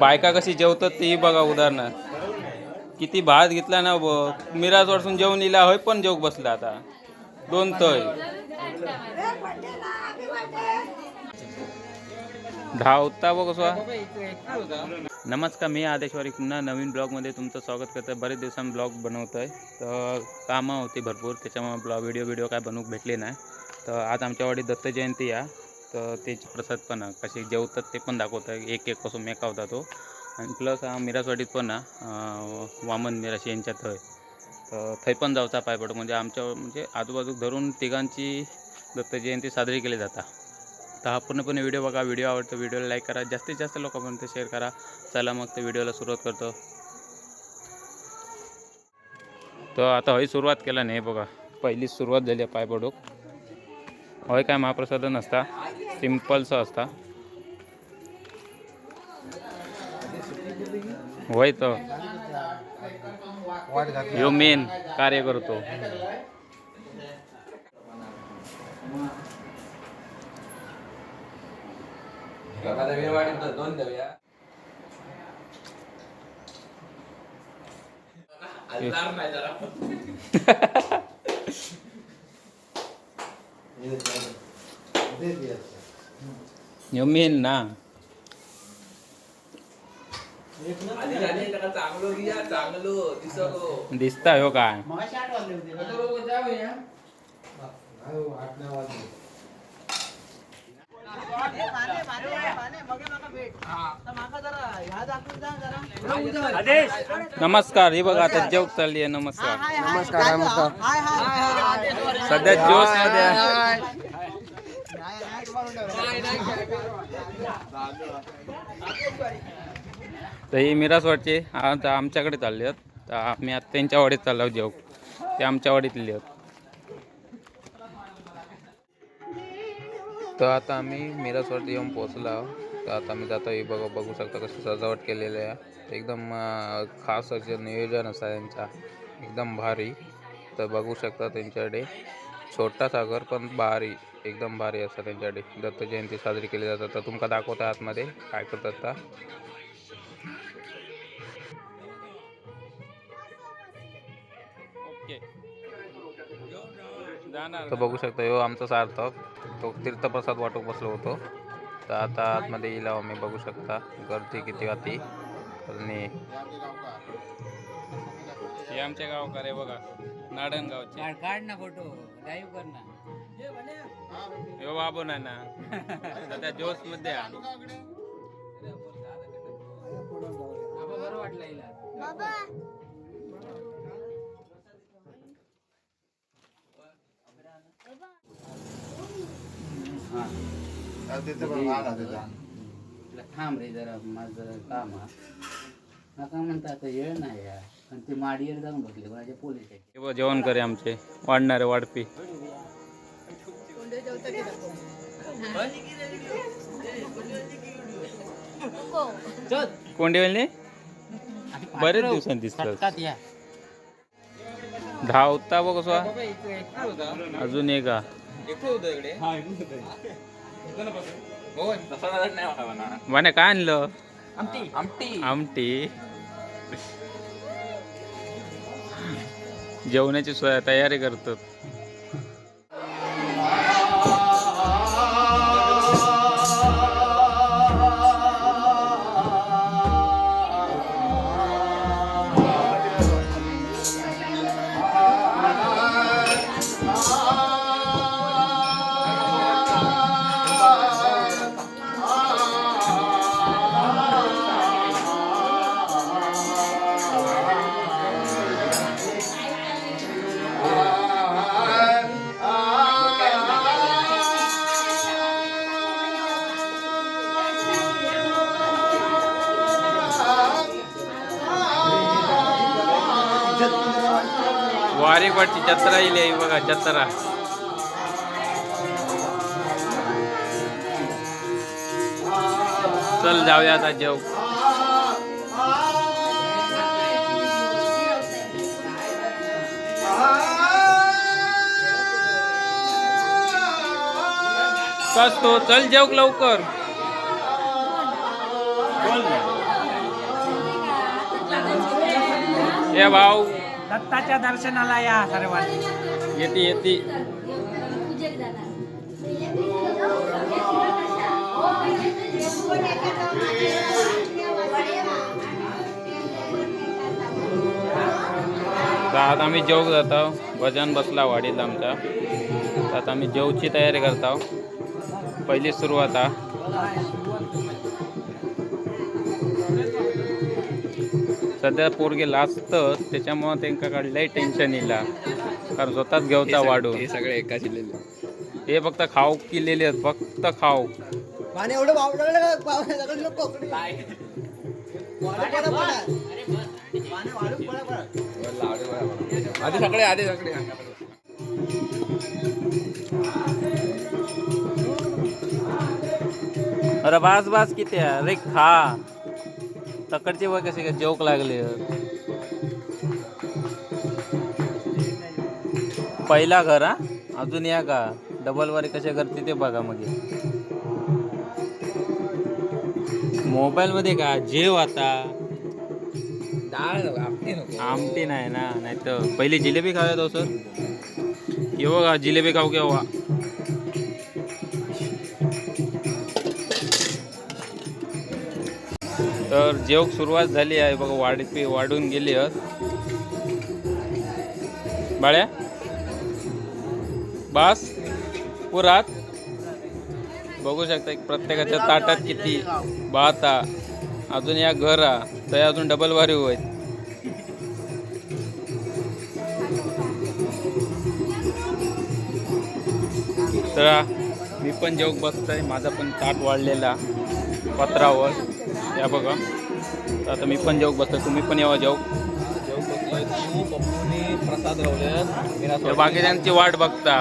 बायका कशी जेवतात तेही बघा उदाहरणार्थ किती भात घेतला ना मिराज वरसून जेवण इला होय पण जेवक बसला आता. दोन तय. धावता बघ कसं नमस्कार मी आदेशवारी पुन्हा नवीन ब्लॉगमध्ये तुमचं स्वागत करतो आहे बरेच दिवसांनी ब्लॉग बनवतो आहे तर कामं होती भरपूर त्याच्यामुळे ब्लॉग व्हिडिओ व्हिडिओ काय बनवूक भेटले नाही. तर आज आमच्यावाडी दत्त जयंती या. तर तेच प्रसाद पण कसे जेवतात ते पण दाखवतात एक एक पासून मेकावता तो आणि प्लस हा मिरासवाडीत पण ना वामन मिराश यांच्या थंय तर थंय पण जावचा पायपड म्हणजे आमच्या म्हणजे आजूबाजू धरून तिघांची दत्त जयंती साजरी केली जाता. तर हा पूर्णपणे व्हिडिओ बघा. व्हिडिओ आवडतो व्हिडिओला लाईक करा. जास्तीत जास्त लोकांपर्यंत शेअर करा. चला मग ते व्हिडिओला सुरुवात करतो. तर आता हय सुरुवात केला नाही बघा. पहिलीच सुरुवात झाली आहे पायपडूक होय काय महाप्रसाद नसता. सिम्पलचं असता. होय तर ह्यो मेन कार्य करतो. ह्यो मेन ना। दिसता घ्या काय? आठ दिसता वाजले काय नमस्कार हे बघा आता जेवक चालली आहे नमस्कार. नमस्कार नमस्कार सध्या जोशमध्ये आहे. तर ही मिरासवाडची आता आमच्याकडे चालली आहेत. तर आम्ही आता त्यांच्या वाडीत चाललो आहोत जेवक ते आमच्या वाडीतली आहेत. तर आता आम्ही मिरासवाडीत येऊन पोहोचलो आहोत. तर आता आम्ही जातो हे बघा बघू शकता कशी सजावट केलेली आहे. एकदम खास असं नियोजन असं त्यांचा एकदम भारी. तर बघू शकता त्यांच्याकडे. छोटा सागर पण भारी. एकदम भारी असतं त्यांच्याकडे. दत्त जयंती साजरी केली जातात. तर तुमका दाखवतो आतमध्ये. काय करतात का तर बघू शकता ह्यो आमचा सार्थक. तो तीर्थप्रसाद वाटूक बसलो होतो. तर आता आतमध्ये येईल आम्ही बघू शकता. गर्दी किती होती. आणि हे आमच्या गावकार आहे बघा. नाडण गावचे. काढ ना फोटो लाईव्ह कर ना. हो बाबू ना ना सध्या जोशमध्ये वाटलं थांब रे जरा माझं काम आहे. नका म्हणता आता येळ नाही यार पण ते माडीवर जाऊन बसले माझे पोलीस आहे. हे बघ, जेवण करे आमचे. वाढणारे वाढपी. कोंडे वेळले बरेच दिवसांनी दिसतात. धावता बघ कसवा अजून एक वाने काय आणलं? आमटी. जेवणाची सोय तयारी करतात. गायकवाडची जत्रा येईल आहे बघा जत्रा. चल जाऊया आता जेव. कस तो चल जेव लवकर. हे भाऊ. दत्ताच्या दर्शनाला या सर्वांनी. येते येते. तर आता आम्ही जेवक जातो भजन बसला वाडीला आमच्या तर आता आम्ही जेवची तयारी करतो पहिली सुरुवात हा. सध्या पोरगे लाजतच त्याच्यामुळं त्यांका काढलंय टेन्शन येईल कारण स्वतःच घेवता वाढून हे सगळे एका जिल्ह्यात हे फक्त खाऊ किलेले आहेत फक्त खाऊ. पाणी एवढं आधी सगळे आधी सगळे. अरे बास बास किती आहे? अरे खा. तकडचे वय कसे काय? जोक लागले. पहिला घर हा? अजून या का? डबल वारी कशा करते ते बघा मग मोबाईल मध्ये का? जेव आता. डाळ आमटी नको. आमटी नाही ना नाही तर पहिली जिलेबी खाऊया तो सर. केव्हा का जिलेबी खाऊ केव्हा तर जेवक सुरुवात झाली आहे. बघा वाढ वाढून गेली आहेत बाळ्या? बास? पुरात? बघू शकता प्रत्येकाच्या ताटात किती बाता अजून या घरा तर अजून डबल वारी होय तर मी पण जेवक बसतोय. माझा पण ताट वाढलेला पत्रावर. या बघा. तर आता मी पण जेवक बसतो तुम्ही पण यावा जाऊ. प्रसाद रवल्यात बाकीच्यांची वाट बघता.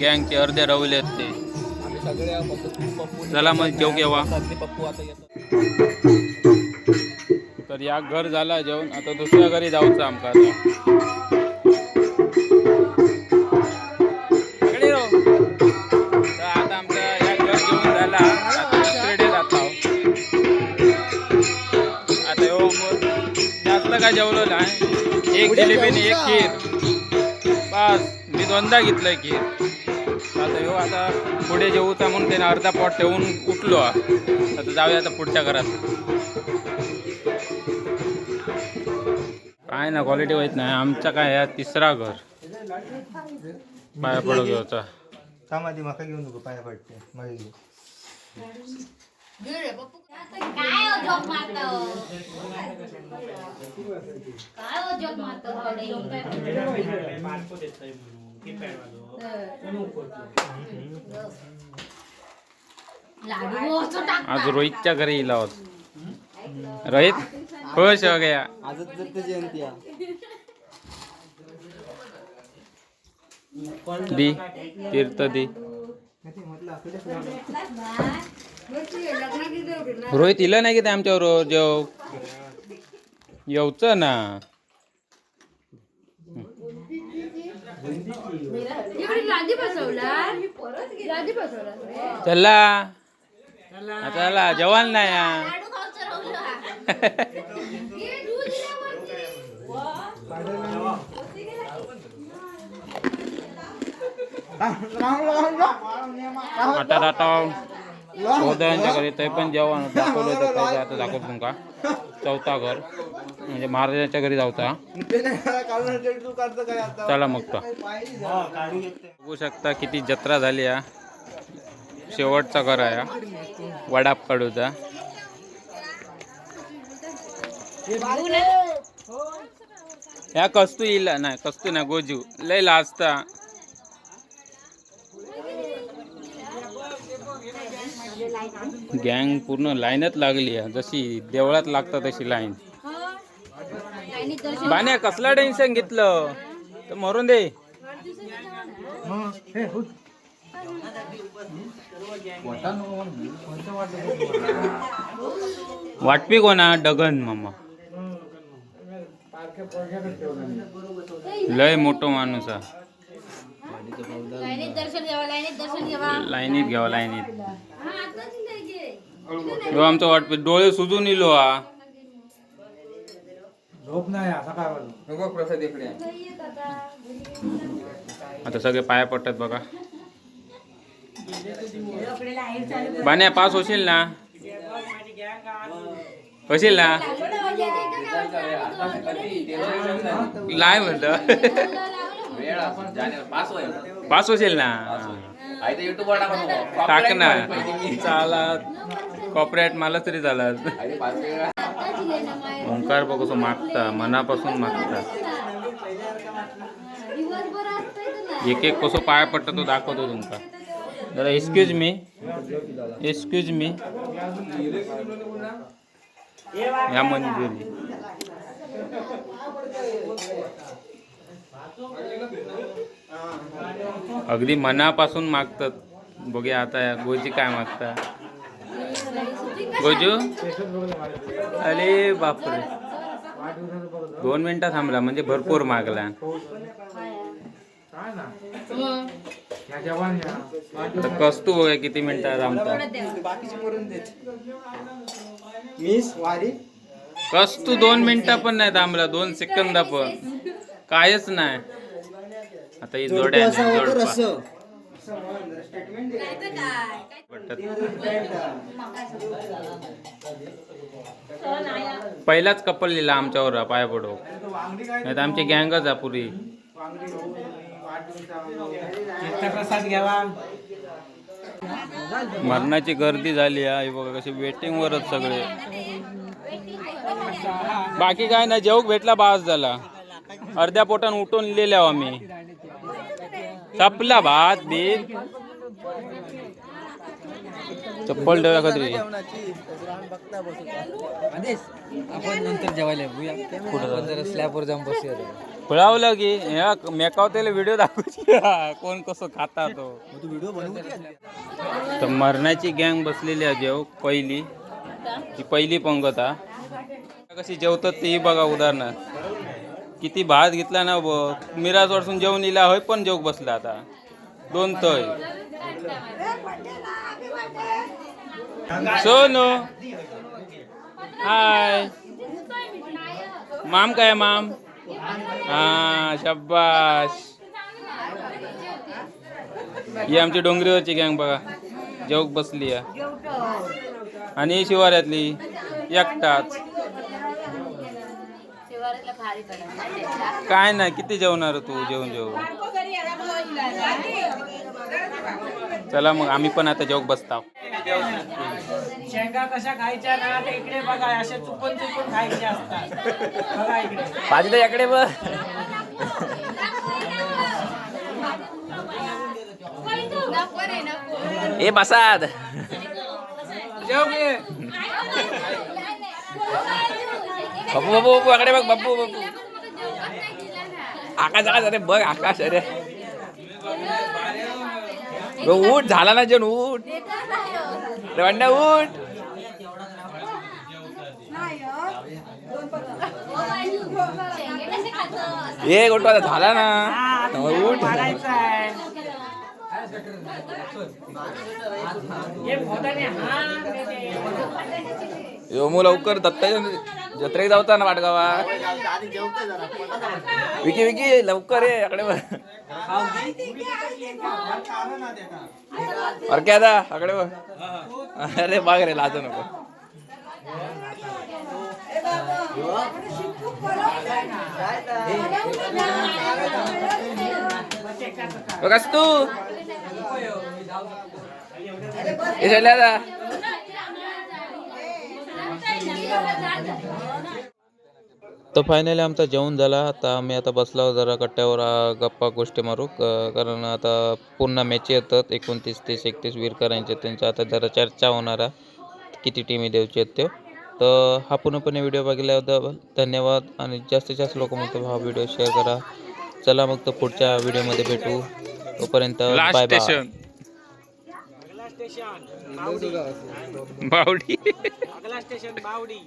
गँगचे अर्धे रवलेत ते. चला मग जेवक येवा. तर या घर झाला जेवण. आता दुसऱ्या घरी जाऊचं आमका आता. काय जेवलो नाही. एक जिलेबी एक खीर. बस मी दोनदा घेतलंय खीर. आता येऊ आता पुढे जेवूचा म्हणून त्याने अर्धा पॉट ठेवून उठलो. आता जाऊया आता पुढच्या घरात. काय ना क्वालिटी वाईट नाही. आमचा काय आहे तिसरा घर. पाया पडू घ्यायचा समाधी माका घेऊन पाया पडते. काय जॉब मारतो? काय जॉब मारतो लाडू असं टाक आज रोहितच्या घरी येला होत. रोहित खुश हो गया. आजच दत्त जयंती आहे दी तीर्थ दी. रोहित इलं नाही की आमच्यावर जेव? येऊच ना. चला. आता चला जेवण नाही आता आता घरी ते पण जेवण दाखवलं होतं. पाहिजे आता दाखवतो तुमका चौथा घर. म्हणजे महाराजांच्या घरी जाऊता चला मग तो. बघू शकता किती जत्रा झाली हा शेवटचा घर आहे हा. वडाप काढूचा ह्या कस्तू येईल नाही कस्तू ना गोजू. लय लाजता. गँग पूर्ण लाईनच लागली आहे. जशी देवळात लागतात तशी लाईन. बाण्या कसला टेन्शन घेतलं? तर मरून दे. वाटपी कोणा? डगन मामा. लय मोठो माणूस हा लाईनीत दर्शन घ्यावा लाईनीत घ्यावा. लाईनीत ह्यो आमचा वाटपी डोळे सुजून इलो हा झोप नाही हा, सकाळपासून नको प्रसाद इकडे. आता सगळे पाया पडतात बघा. बाण्या पास होशील ना? होशील ना? लाय म्हणलं. वेळ असं पाच वय पास होशील ना? टाका ना. चालत. कॉपरेट मला तरी वेळा. ओंकार बघ कसं मागता. मनापासून मागता. एक एक कसं पाय पडतं तो दाखवतो तुमका जरा एक्सक्यूज मी एक्सक्यूज मी या मंजुरी. अगदी मनापासून मागतात. बघूया आता गोजी काय मागता. गोजू? अरे बापरे. दोन मिनिटं थांबला म्हणजे भरपूर मागला. कस्तू बघा किती मिनिटं थांबता. मिस वारी. कस्तू दोन मिनिटं पण नाही थांबला दोन सेकंद पण. कायच नाही. आता ही जोड्या. पहिलाच कपल लिहिला आमच्यावर हा पाय पडो. नाही तर आमची गँगच आहे पुरी. मरणाची गर्दी झाली आहे बघा कशी वेटिंग वरच सगळे. बाकी काय नाही जेवक भेटला बास झाला. अर्ध्या पोटान उठून लिहिले आम्ही. चपला भात दे चप्पल ठेवा कधी आपण नंतर जेवायला जरा स्लॅबवर जाऊन बसूया फळावलं की? ह्या मेकावतेला व्हिडिओ दाखवची कोण कसं खाता तो? तर मरणाची गँग बसलेली आहे जेव पहिली. ती पहिली पंगत हा. कशी जेवतात तेही बघा उदाहरणार्थ किती भात घेतला ना बघ मिराज वरसून जेवण इला होय पण जेवक बसला आता. दोन तय. सोनू. हाय. माम काय माम? हा शब्बाश ही आमची डोंगरीवरची गँग बघा. जेवक बसली आणि शिवाऱ्यातली एकटाच. काय नाही किती जेवणार तू? जेवण जेवण चला मग आम्ही पण आता जेवक बसताव शेंगा कशा खायच्या ना इकडे बघा असे चुकून चुकून खायचे असतात. बघा इकडे. पाहिजे याकडे बघ. ए बसाद. बापू बापू बापू आकडे बघ बापू बापू आकाश आकाश अरे बघ आकाश अरे. गो, उठ झाला ना जेवण उठ. रे वांड्या उठ. ए गोटू आता झाला ना. उठ. मारायचं आहे. हे यो हात लवकर दत्ता जत्रेक जाऊता ना वाटगावा. विकी विकी लवकर ये आकडे वर अरे काय आता आकडे अरे बाग रे लाजू नको. कस तू. हे झालं आता. तर फायनली आमचा जेवण झाला. आता आम्ही आता बसलो जरा कट्ट्यावर गप्पा गोष्टी मारू. कारण आता पुन्हा मॅच येतात. एकोणतीस तीस एकतीस वीर करायचे त्यांच्या आता जरा चर्चा होणार आहे. किती टीमी द्यायची आहेत ते. तर हा पूर्णपणे व्हिडिओ बघितल्याबद्दल धन्यवाद. आणि जास्तीत जास्त लोक म्हणतो हा व्हिडिओ शेअर करा. चला मग तर पुढच्या व्हिडिओमध्ये भेटू. तोपर्यंत बाय बाय बावडी. बावडी? अगला स्टेशन बावडी